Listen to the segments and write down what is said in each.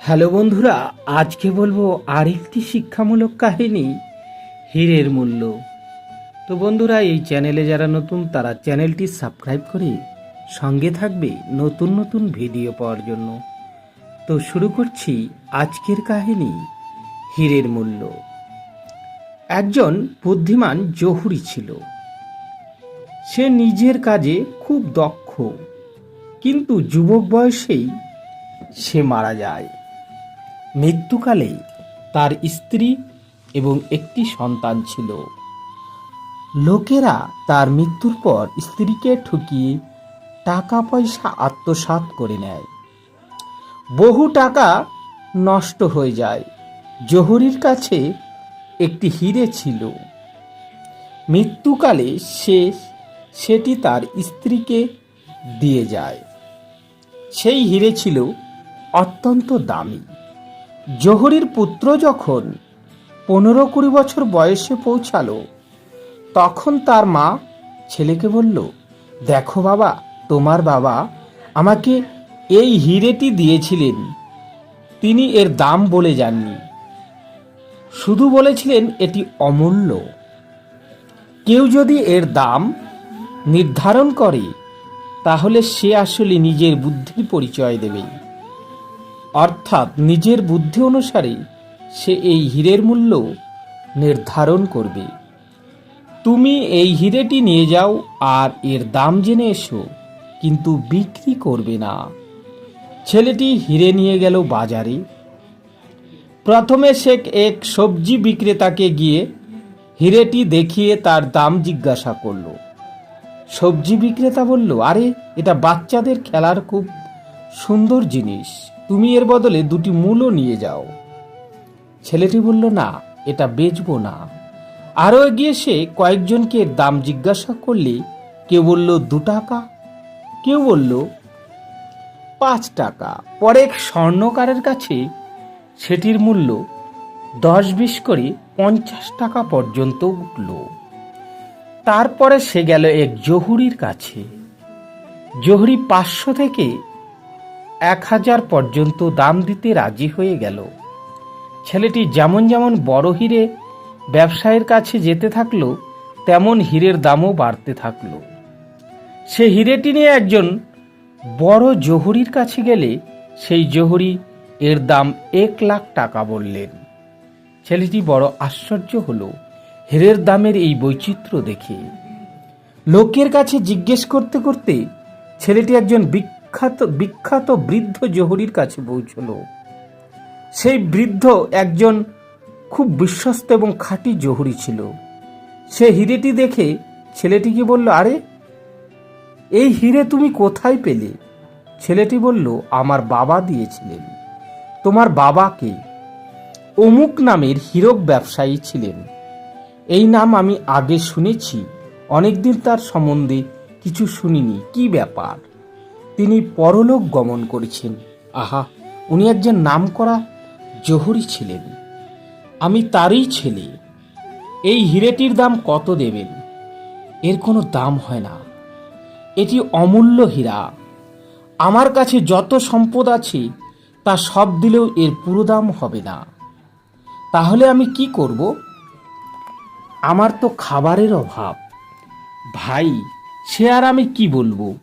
Hello বন্ধুরা, আজকে বলব আরেকটি শিক্ষামূলক কাহিনী, হীরের মূল্য। তো বন্ধুরা, এই চ্যানেলে যারা নতুন, তারা চ্যানেলটি সাবস্ক্রাইব করে সঙ্গে থাকবে নতুন নতুন ভিডিও পাওয়ার জন্য। তো শুরু করছি আজকের কাহিনী, হীরের মূল্য। একজন বুদ্ধিমান জহুরি ছিল। সে নিজের কাজে খুব দক্ষ, কিন্তু যুবক বয়সেই সে মারা যায়। মৃত্যুকালে তার স্ত্রী এবং একটি সন্তান ছিল। লোকেরা তার মৃত্যুর পর স্ত্রীকে ঠকিয়ে টাকা পয়সা আত্মসাৎ করে নেয়। বহু টাকা নষ্ট হয়ে যায়। জহুরির কাছে একটি হিরে ছিল। মৃত্যুকালে সে সেটি তার স্ত্রীকে দিয়ে যায়। সেই হিরে ছিল অত্যন্ত দামি। জহুরির পুত্র যখন পনেরো কুড়ি বছর বয়সে পৌঁছালো, তখন তার মা ছেলেকে বলল, দেখো বাবা, তোমার বাবা আমাকে এই হিরেটি দিয়েছিলেন। তিনি এর দাম বলে যাননি। শুধু বলেছিলেন এটি অমূল্য। কেউ যদি এর দাম নির্ধারণ করে, তাহলে সে আসলে নিজের বুদ্ধির পরিচয় দেবে। অর্থাৎ নিজের বুদ্ধি অনুসারে সে এই হীরের মূল্য নির্ধারণ করবে। তুমি এই হিরেটি নিয়ে যাও আর এর দাম জেনে এসো, কিন্তু বিক্রি করবে না। ছেলেটি হিরে নিয়ে গেল বাজারে। প্রথমে সে এক সবজি বিক্রেতাকে গিয়ে হিরেটি দেখিয়ে তার দাম জিজ্ঞাসা করল। সবজি বিক্রেতা বলল, আরে, এটা বাচ্চাদের খেলার খুব সুন্দর জিনিস। তুমি এর বদলে দুটি মূলও নিয়ে যাও। ছেলেটি বলল, না, এটা বেচবো না। আরও এগিয়ে সে কয়েকজনকে দাম জিজ্ঞাসা করলে কেউ বলল, দু টাকা। কেউ বলল, পাঁচ টাকা। পরে এক স্বর্ণকারের কাছে সেটির মূল্য দশ বিশ করে পঞ্চাশ টাকা পর্যন্ত উঠল। তারপরে সে গেল এক জহুরির কাছে। জহুরি পাঁচশো থেকে এক হাজার পর্যন্ত দাম দিতে রাজি হয়ে গেল। ছেলেটি যেমন যেমন বড় হিরে ব্যবসায়ীর কাছে যেতে থাকল, তেমন হীরের দামও বাড়তে থাকল। সে হিরেটি নিয়ে একজন বড় জহুরির কাছে গেলে সেই জহুরি এর দাম এক লাখ টাকা বললেন। ছেলেটি বড় আশ্চর্য হল হীরের দামের এই বৈচিত্র্য দেখে। লোকের কাছে জিজ্ঞেস করতে করতে ছেলেটি একজন বিখ্যাত বিখ্যাত বিখ্যাত বৃদ্ধ জহুরির কাছে পৌঁছল। সেই বৃদ্ধ একজন খুব বিশ্বস্ত এবং খাঁটি জহুরি ছিল। সে হিরেটি দেখে ছেলেটিকে বলল, আরে, এই হিরে তুমি কোথায় পেলে? ছেলেটি বলল, আমার বাবা দিয়েছিলেন। তোমার বাবাকে অমুক নামের হীরক ব্যবসায়ী ছিলেন। এই নাম আমি আগে শুনেছি, অনেকদিন তার সম্বন্ধে কিছু শুনিনি। কি ব্যাপার? তিনি পরলোক গমন করেছেন। আহা, উনি একজন নামকরা জহুরি ছিলেন। আমি তারই ছেলে। এই হিরেটির দাম কত দেবেন? এর কোনো দাম হয় না। এটি অমূল্য হীরা। আমার কাছে যত সম্পদ আছে, তা সব দিলেও এর পুরো দাম হবে না। তাহলে আমি কি করব? আমার তো খাবারের অভাব। ভাই, সে আর আমি কি বলব?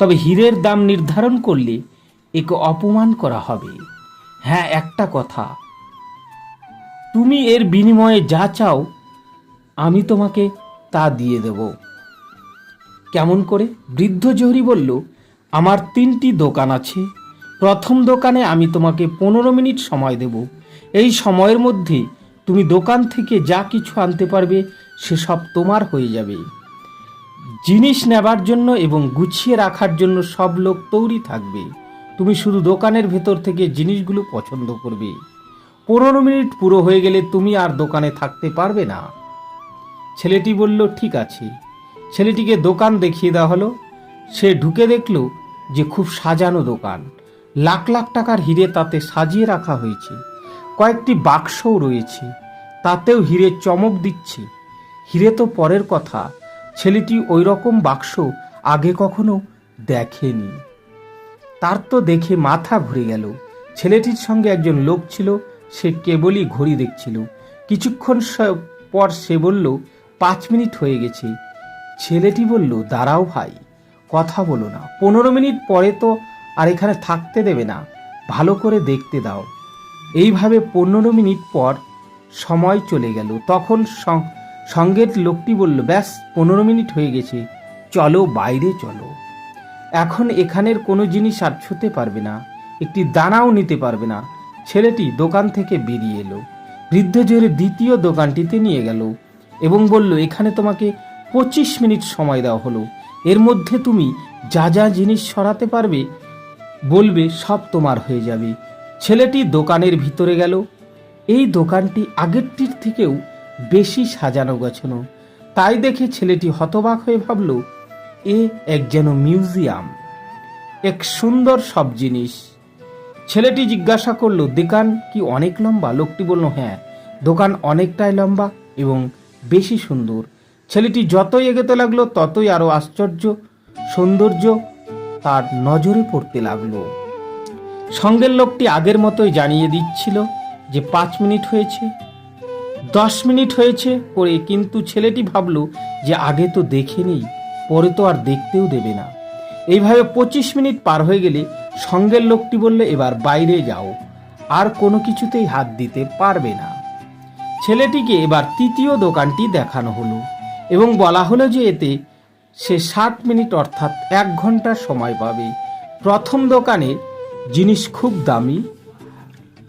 তবে হীরের দাম নির্ধারণ করলে একে অপমান করা হবে। হ্যাঁ একটা কথা। তুমি এর বিনিময়ে যা চাও, আমি তোমাকে তা দিয়ে দেব। কেমন করে? বৃদ্ধ জহরি বলল, আমার তিনটি দোকান আছে। প্রথম দোকানে আমি তোমাকে পনেরো মিনিট সময় দেব। এই সময়ের মধ্যে তুমি দোকান থেকে যা কিছু আনতে পারবে, সেসব তোমার হয়ে যাবে। জিনিস নেবার জন্য এবং গুছিয়ে রাখার জন্য সব লোক তৈরি থাকবে। তুমি শুধু দোকানের ভেতর থেকে জিনিসগুলো পছন্দ করবে। পনেরো মিনিট পুরো হয়ে গেলে তুমি আর দোকানে থাকতে পারবে না। ছেলেটি বলল, ঠিক আছে। ছেলেটিকে দোকান দেখিয়ে দেওয়া হলো। সে ঢুকে দেখল যে খুব সাজানো দোকান। লাখ লাখ টাকার হিরে তাতে সাজিয়ে রাখা হয়েছে। কয়েকটি বাক্সও রয়েছে। তাতেও হিরে চমক দিচ্ছে। হিরে তো পরের কথা। ছেলেটি ওই রকম বাক্স আগে কখনো দেখেনি। তার তো দেখে মাথা ঘুরে গেল। ছেলেটির সঙ্গে একজন লোক ছিল, সে কেবলই ঘড়ি দেখছিল। কিছুক্ষণ পর সে বলল, পাঁচ মিনিট হয়ে গেছে। ছেলেটি বলল, দাঁড়াও ভাই, কথা বলো না। পনেরো মিনিট পরে তো আর এখানে থাকতে দেবে না। ভালো করে দেখতে দাও। এইভাবে পনেরো মিনিট পর সময় চলে গেল। তখন সঙ্গের লোকটি বলল, ব্যাস, পনেরো মিনিট হয়ে গেছে। চলো, বাইরে চলো। এখন এখানের কোনো জিনিস আর ছুতে পারবে না, একটি দানাও নিতে পারবে না। ছেলেটি দোকান থেকে বেরিয়ে এলো। বৃদ্ধ জোরে দ্বিতীয় দোকানটিতে নিয়ে গেল এবং বলল, এখানে তোমাকে পঁচিশ মিনিট সময় দেওয়া হলো। এর মধ্যে তুমি যা যা জিনিস সরাতে পারবে, বলবে, সব তোমার হয়ে যাবে। ছেলেটি দোকানের ভিতরে গেল। এই দোকানটি আগেরটির থেকেও বেশি সাজানো গোছানো। তাই দেখে ছেলেটি হতবাক হয়ে ভাবল, এ এক যেন মিউজিয়াম। এক সুন্দর সব জিনিস। ছেলেটি জিজ্ঞাসা করল, দোকান কি অনেক লম্বা? লোকটি বলল হ্যাঁ দোকান অনেকটাই লম্বা এবং বেশি সুন্দর। ছেলেটি যতই এগোতে লাগল, ততই আরও আশ্চর্য, সৌন্দর্য তার নজরে পড়তে লাগল। সঙ্গের লোকটি আগের মতোই জানিয়ে দিচ্ছিল যে পাঁচ মিনিট হয়েছে। দশ মিনিট হয়েছে পরে কিন্তু ছেলেটি ভাবলো যে আগে তো দেখে দেখেনি পরে তো আর দেখতেও দেবে না। এইভাবে পঁচিশ মিনিট পার হয়ে গেলে সঙ্গের লোকটি বললে, এবার বাইরে যাও, আর কোনো কিছুতেই হাত দিতে পারবে না। ছেলেটিকে এবার তৃতীয় দোকানটি দেখানো হলো এবং বলা হলো যে এতে সে ষাট মিনিট অর্থাৎ এক ঘণ্টার সময় পাবে। প্রথম দোকানে জিনিস খুব দামি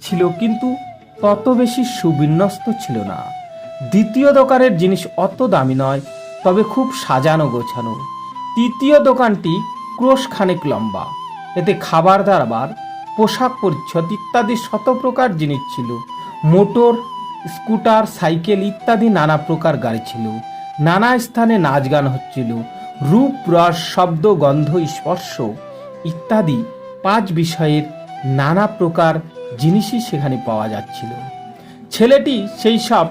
ছিল, কিন্তু তত বেশি সুবিন্যস্ত ছিল না। দ্বিতীয় দোকানের জিনিস অত দামি নয়, তবে খুব সাজানো গোছানো। তৃতীয় দোকানটি ক্রোশ খানেক লম্বা। এতে খাবার দাবার, পোশাক পরিচ্ছদ ইত্যাদি শত প্রকার জিনিস ছিল। মোটর, স্কুটার, সাইকেল ইত্যাদি নানা প্রকার গাড়ি ছিল। নানা স্থানে নাচ গান হচ্ছিল। রূপ, রস, শব্দ, গন্ধ, স্পর্শ ইত্যাদি পাঁচ বিষয়ের নানা প্রকার জিনিসই সেখানে পাওয়া যাচ্ছিল। ছেলেটি সেই সব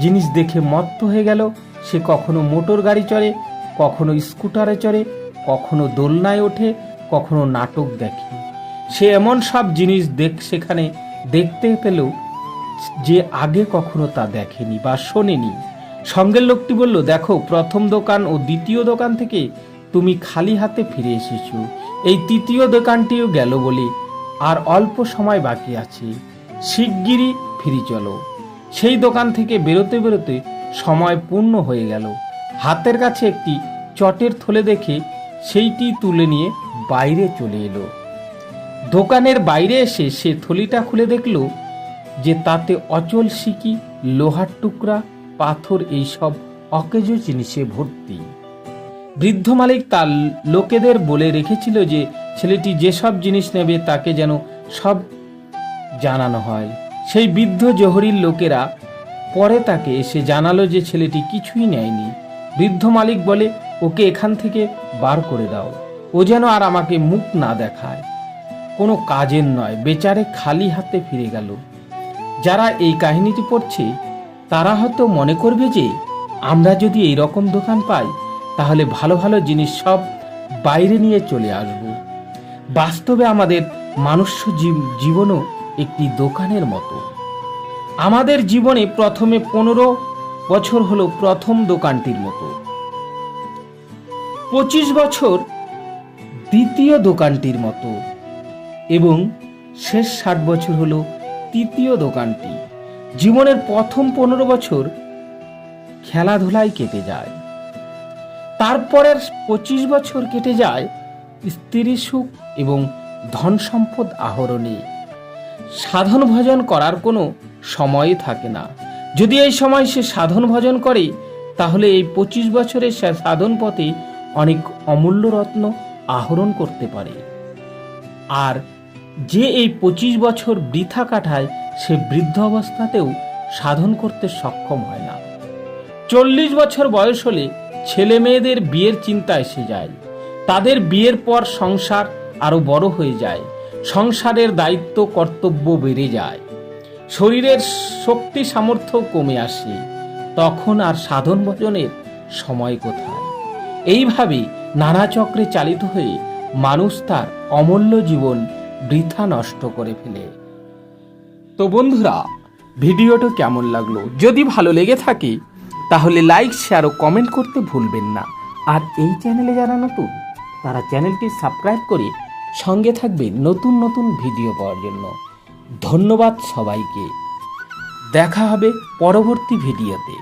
জিনিস দেখে মত্ত হয়ে গেল। সে কখনো মোটর গাড়ি চড়ে, কখনো স্কুটারে চড়ে, কখনো দোলনায় ওঠে, কখনো নাটক দেখে। সে এমন সব জিনিস দেখ, সেখানে দেখতে পেল যে আগে কখনো তা দেখেনি বা শোনেনি। সঙ্গের লোকটি বলল, দেখো, প্রথম দোকান ও দ্বিতীয় দোকান থেকে তুমি খালি হাতে ফিরে এসেছ। এই তৃতীয় দোকানটিও গেল বলে আর অল্প সময় বাকি আছে, শিগগিরই ফিরি চলো। সেই দোকান থেকে বেরোতে বেরোতে সময় পূর্ণ হয়ে গেল। হাতের কাছে একটি চটের থলে দেখে সেইটি তুলে নিয়ে বাইরে চলে এলো। দোকানের বাইরে এসে সে থলিটা খুলে দেখল যে তাতে অচল সিকি, লোহার টুকরা, পাথর, এইসব অকেজ জিনিসে ভর্তি। বৃদ্ধ মালিক তার লোকেদের বলে রেখেছিল যে ছেলেটি যেসব জিনিস নেবে তাকে যেন সব জানানো হয়। সেই বৃদ্ধ জহরির লোকেরা পরে তাকে এসে জানালো যে ছেলেটি কিছুই নেয়নি। বৃদ্ধ মালিক বলে, ওকে এখান থেকে বার করে দাও। ও যেন আর আমাকে মুখ না দেখায়। কোনো কাজের নয়। বেচারে খালি হাতে ফিরে গেল। যারা এই কাহিনীটি পড়ছে, তারা হয়তো মনে করবে যে, আমরা যদি এই রকম দোকান পাই তাহলে ভালো ভালো জিনিস সব বাইরে নিয়ে চলে আসব। বাস্তবে আমাদের মানুষ্য জীবনও একটি দোকানের মতো। আমাদের জীবনে প্রথমে পনেরো বছর হলো প্রথম দোকানটির মতো। পঁচিশ বছর দ্বিতীয় দোকানটির মতো এবং শেষ ষাট বছর হলো তৃতীয় দোকানটি। জীবনের প্রথম পনেরো বছর খেলাধুলায় কেটে যায়। তারপরের পঁচিশ বছর কেটে যায় স্ত্রী সুখ এবং ধন সম্পদ আহরণে। সাধন ভজন করার কোনো সময় থাকে না। যদি এই সময় সে সাধন ভজন করে, তাহলে এই পঁচিশ বছরের সে সাধন পথে অনেক অমূল্য রত্ন আহরণ করতে পারে। আর যে এই পঁচিশ বছর বৃথা কাটায়, সে বৃদ্ধ অবস্থাতেও সাধন করতে সক্ষম হয় না। চল্লিশ বছর বয়স হলে ছেলে মেয়েদের বিয়ের চিন্তা এসে যায়। তাদের বিয়ের পর সংসার আরও বড় হয়ে যায়। সংসারের দায়িত্ব, কর্তব্য বেড়ে যায়। শরীরের শক্তি সামর্থ্য কমে আসে। তখন আর সাধন ভজনের সময় কোথায়? এইভাবে নানা চক্রে চালিত হয়ে মানুষ তার অমূল্য জীবন বৃথা নষ্ট করে ফেলে। তো বন্ধুরা, ভিডিওটা কেমন লাগল? যদি ভালো লেগে থাকে তাহলে লাইক শেয়ার ও কমেন্ট করতে ভুলবেন না। আর এই চ্যানেলে যারা নতুন, তারা চ্যানেলটি সাবস্ক্রাইব করে সঙ্গে থাকবে নতুন নতুন ভিডিও পাওয়ার জন্য। ধন্যবাদ সবাইকে। দেখা হবে পরবর্তী ভিডিওতে